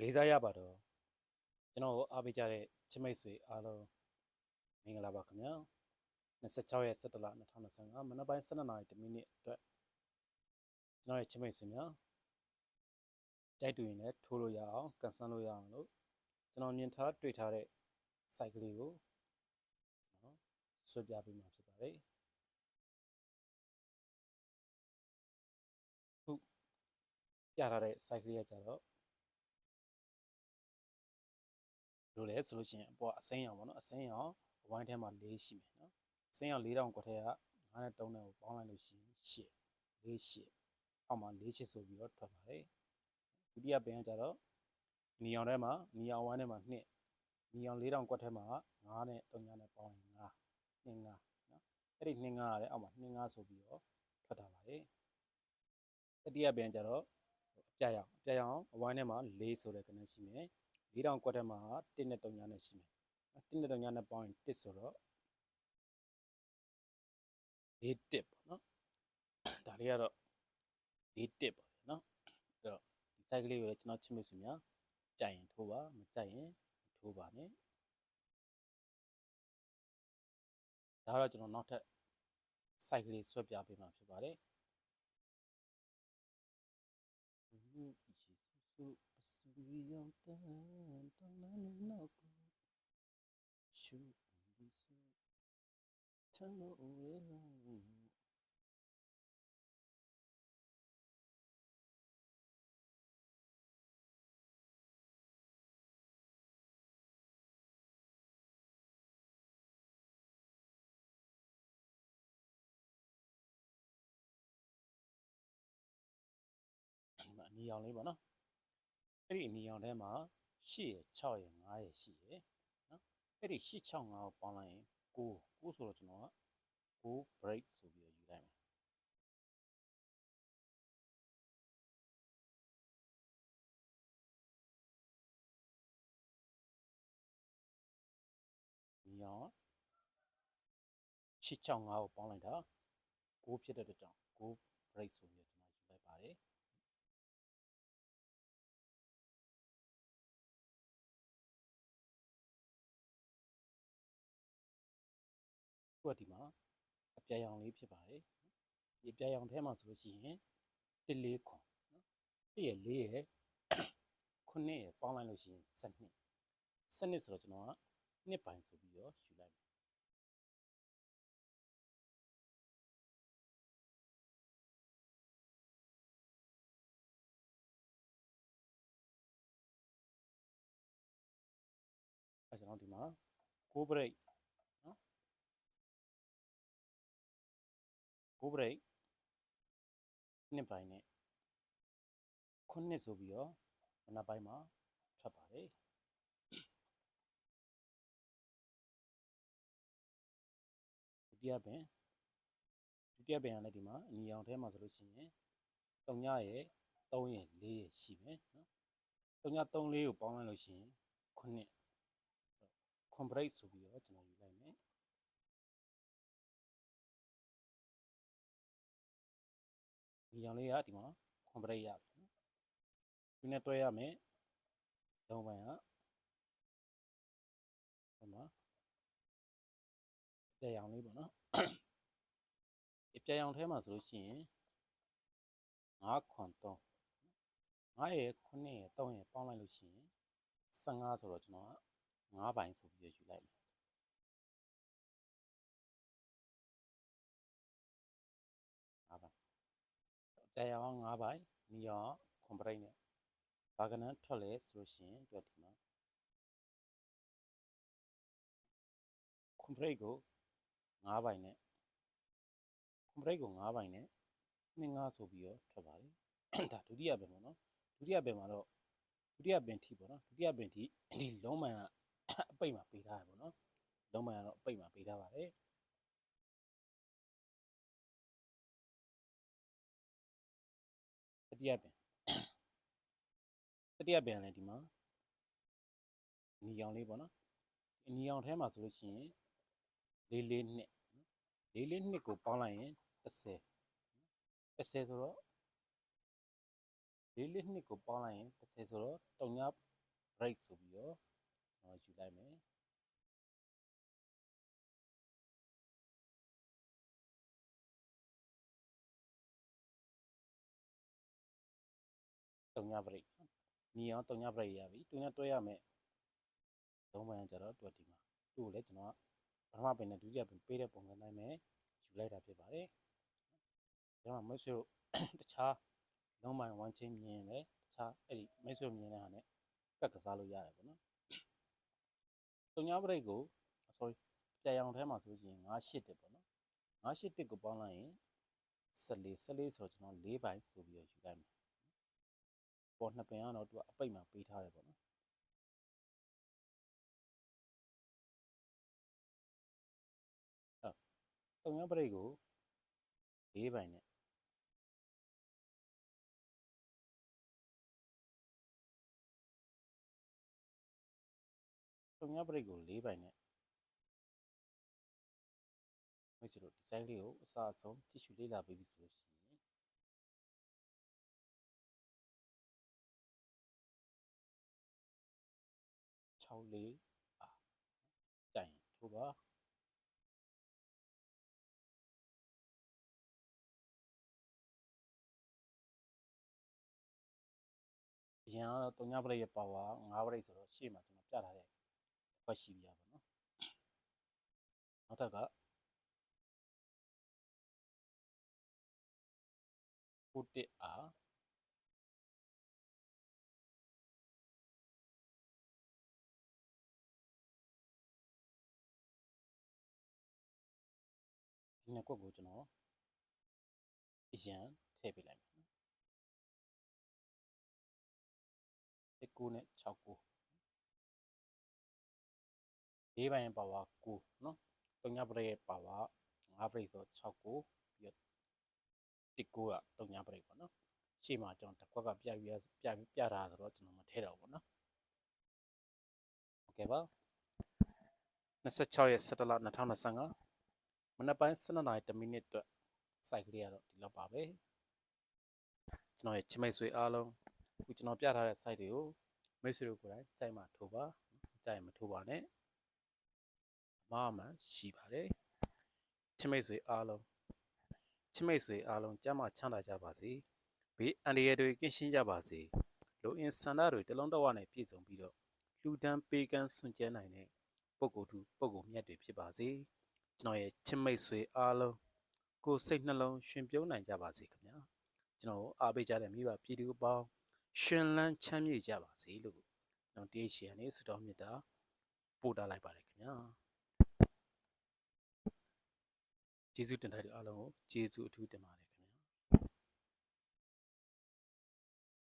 လေးစားရပါတော့ကျွန်တော်ကိုအားပေးကြတဲ့ချစ်မိတ်ဆွေအားလုံးမင်္ဂလာပါခင်ဗျာ26ရက်17လ2025မနက်ပိုင်း12နာရီ10မိနစ်အတွက်ကျွန်တော်ရဲ့ချစ်မိတ်ဆွေများကြိုက်တူရင်လည်းထိုးလို့ရအောင်ကန်ဆန်းလို့ရအောင်လို့ကျွန်တော်မြင်ထားတွေ့ထားတဲ့ site ကလေးကိုကျွန်တော်ဆွဲပြပေးမှာဖြစ်ပါတယ်ခုပြထားတဲ့ site ကလေးကကြတော့ လို့လဲဆိုလို့ရှိရင်အပေါ်အစိမ်းရောင်ပေါ့နော်အစိမ်းရောင်အဝိုင်းထဲမှာ၄ရှိမယ်နော်အစိမ်းရောင်၄တောင်ကွက်ထဲက9နဲ့3နဲ့ကိုပေါင်းလိုက်လို့ရှိရင်8 4 8အောက်မှာ4 8ဆိုပြီးတော့ထွက်ပါတယ်ဒုတိယပင်ကကြတော့နီရောင်ထဲမှာနီရောင်ဝိုင်းထဲမှာ2နီရောင်၄တောင်ကွက်ထဲမှာ9နဲ့3နဲ့ပေါင်းရင်9 2 5နော်အဲ့ဒီ2 5ရတယ်အောက်မှာ2 5ဆိုပြီးတော့ထွက်တာပါတယ်တတိယပင်ကြတော့အပြရောင်အပြရောင်အဝိုင်းထဲမှာ4ဆိုတဲ့ကနန်းရှိမယ် ၄တောင်ကွက်ထဲမှာ1နဲ့3ညနဲ့ရှိမယ်1နဲ့3ညနဲ့ပေါင်းရင်1ဆိုတော့၄တစ်ပေါ့နော်ဒါလေးကတော့၄တစ်ပေါ့နော်အဲ့တော့ဒီ site ကလေးကိုလည်းကျွန်တော်ချစ်မိတ်ဆွေများကြိုက်ရင်ထိုးပါမကြိုက်ရင်မထိုးပါနဲ့ဒါကတော့ကျွန်တော်နောက်ထပ် site ကလေးဆွဲပြပေးမှာဖြစ်ပါတယ်ယေရှုစုအစူရောင်တန်တန်လာနေနောက်ကို ရှုဒီစုချမ်းလို့ဝေးလာဒီမှာအနီရောင်လေးပေါ့နော်အဲ့ဒီအနီရောင်ထဲမှာ8ရ6ရ9ရရှိရနော် အဲ့ဒီ8 6 5ကိုပေါင်းလိုက်ရင်9 9ဆိုတော့ကျွန်တော်က9 break ဆိုပြီးတော့ယူလိုက်မယ်အနီရောင်8 6 5ကိုပေါင်းလိုက်တာ9ဖြစ်တဲ့အတွက်ကြောင့်9 break ဆိုပြီးတော့ကျွန်တော်ယူလိုက်ပါတယ် ကဒီမှာအပြာရောင်လေးဖြစ်ပါတယ်ဒီအပြာရောင်ထဲမှာဆိုလို့ရှိရင်တစ်လေးခွန်နော်တစ်ရလေးရခုနှစ်ရပေါင်းလိုက်လို့ရှိရင်စနစ်စနစ်ဆိုတော့ကျွန်တော်ကနှစ်ပိုင်းဆိုပြီးတော့ယူလိုက်မယ်အဲကျွန်တော်ဒီမှာ6 break နော် 6 break နှစ်ပိုင်းနဲ့ခုနှစ်ဆိုပြီးတော့မနက်ပိုင်းမှာထွက်ပါတယ်ဒုတိယပင်ဒုတိယပင်ကလည်းဒီမှာအနီရောင်ထဲမှာဆိုလို့ရှိရင်3ညရဲ့3ရဲ့4ရဲ့ရှိမယ်နော်3ည3 4ကိုပေါင်းလိုက်လို့ရှိရင်ခုနှစ် compress ဆိုပြီးတော့ကျွန်တော် ဒီကြောင်လေးကဒီမှာ compress ရပြီနော်ဒီနဲ့တွဲရမယ်လုံးပိုင်းကဟိုမှာပြရောင်လေးပေါ့နော်ဒီပြရောင်ထဲမှာဆိုလို့ရှိရင်9ခွန်3 9ရဲ့9ရဲ့3ရဲ့ပေါင်းလိုက်လို့ရှိရင်15ဆိုတော့ကျွန်တော်က9ပိုင်းဆိုပြီးတော့ယူလိုက်မယ် တရားအောင်9ပိုင်းနီရောခွန်ပရိတ်နဲ့ဘာကနန်းထွက်လဲဆိုလို့ရှိရင်တွေ့ဒီမှာခွန်ပရိတ်ကို9ပိုင်းနဲ့ခွန်ပရိတ်ကို9ပိုင်းနဲ့နှစ်9ဆိုပြီးတော့ထွက်ပါတယ်ဒါဒုတိယပင်ပေါ့နော်ဒုတိယပင်မှာတော့ဒုတိယပင်ထိပေါ့နော်ဒုတိယပင်ထိဒီလုံးမှန်ကအပိတ်မှာပေးထားရပေါ့နော်လုံးမှန်ကတော့အပိတ်မှာပေးထားပါတယ် တတိယပင်တတိယပင်လည်းဒီမှာနီရောင်လေးပေါ့နော်ဒီနီရောင်ထဲမှာဆိုလို့ရှိရင်လေးလေးနှစ်နော်လေးလေးနှစ်ကိုပေါင်းလိုက်ရင်30 30ဆိုတော့လေးလေးနှစ်ကိုပေါင်းလိုက်ရင်30ဆိုတော့တုံညာ break ဆိုပြီးတော့ကျွန်တော်ယူလိုက်မယ် တုံညာ break ညီအောင်တုံညာ break ရပြီတုံညာတွဲရမယ်သုံးပိုင်းကျတော့တွက်ဒီမှာသူ့ကိုလည်းကျွန်တော်ကပထမပင်နဲ့ဒုတိယပင်ပေးတဲ့ပုံစံတိုင်းပဲယူလိုက်တာဖြစ်ပါတယ်ကျွန်တော်မဆွေတို့တခြားလုံးပိုင်း one chain မြင်ရင်လည်းတခြားအဲ့ဒီမိတ်ဆွေမြင်တဲ့ဟာနဲ့ကတ်ကစားလို့ရတယ်ပေါ့နော်တုံညာ break ကို sorry ပြရအောင်ထဲမှာဆိုရင်9 8တက်ပေါ့နော်9 8တက်ကိုပေါင်းလိုက်ရင်14 14ဆိုတော့ကျွန်တော်၄ပိုင်းဆိုပြီးတော့ယူလိုက်မယ် ပေါ်နှစ်ပင်ကတော့သူကအပိတ်မှာပေးထားတယ်ပေါ့နော်တုံညာ break ကို၄ပိုင်းနဲ့တုံညာ break ကို၄ပိုင်းနဲ့မိတ်ဆွေတို့ဒီဇိုင်းလေးကိုအစားအဆုံးကြည့်ရှုလေ့လာပေးပြီဆိုလို့ရှိရင် 6လေးအာကြိုင်ထိုးပါအရင်ကတော့တုံညာပရိတ်ရဲ့ power 9ပရိတ်ဆိုတော့ရှေ့မှာကျွန်တော်ပြထားတဲ့ခွက်ရှိပြပါတော့နောက်ထပ်ကကိုတစ် ဒီနှစ်ကွက်ကိုကျွန်တော်အရင်ထည့်ပေးလိုက်မယ်နော်တစ်ကိုနဲ့6ကို၄ပိုင်းပါဝါ9နော်တုံညာပရိတ်ပါဝါ9ပရိတ်ဆို6ကိုပြီးတော့တစ်ကိုကတုံညာပရိတ်ပေါ့နော်ရှေ့မှာကျွန်တော်တစ်ခွက်ကပြပြပြပြတာဆိုတော့ကျွန်တော်မထည့်တော့ဘူးပေါ့နော်โอเคပါ26ရက်17လ2025 မနက်ပိုင်း12နာရီ1မိနစ်အတွက်စိုက်ကလေးကတော့ဒီလောက်ပါပဲကျွန်တော်ရဲ့ချမိတ်ဆွေအားလုံးခုကျွန်တော်ပြထားတဲ့ site တွေကိုမိတ်ဆွေတို့ကိုယ်တိုင်ကြိုက်မှထိုးပါကြိုက်မထိုးပါနဲ့အမှားမှန်ရှိပါတယ်ချမိတ်ဆွေအားလုံးချမိတ်ဆွေအားလုံးကြမ်းမှချမ်းသာကြပါစေဘေးအန္တရာယ်တွေကင်းရှင်းကြပါစေလူအင်ဆန္ဒတွေတလုံးတဝနဲ့ပြည့်စုံပြီးတော့လူဒန်းပေးကမ်းဆွန့်ကြဲနိုင်တဲ့ပုဂ္ဂိုလ်သူပုဂ္ဂိုလ်မြတ်တွေဖြစ်ပါစေ ကျွန်တော်ရဲ့ချစ်မိတ်ဆွေအားလုံးကိုယ်စိတ်နှလုံးရှင်ပြုံးနိုင်ကြပါစေခင်ဗျာကျွန်တော်အားပေးကြတဲ့မိဘပြည်သူအပေါင်းရှင်လန်းချမ်းမြေ့ကြပါစေလို့ကျွန်တော်တေးရှင်နေဆုတောင်းမြတ်တာပို့တာလိုက်ပါတယ်ခင်ဗျာကျေးဇူးတင်တဲ့အားလုံးကိုကျေးဇူးအထူးတင်ပါတယ်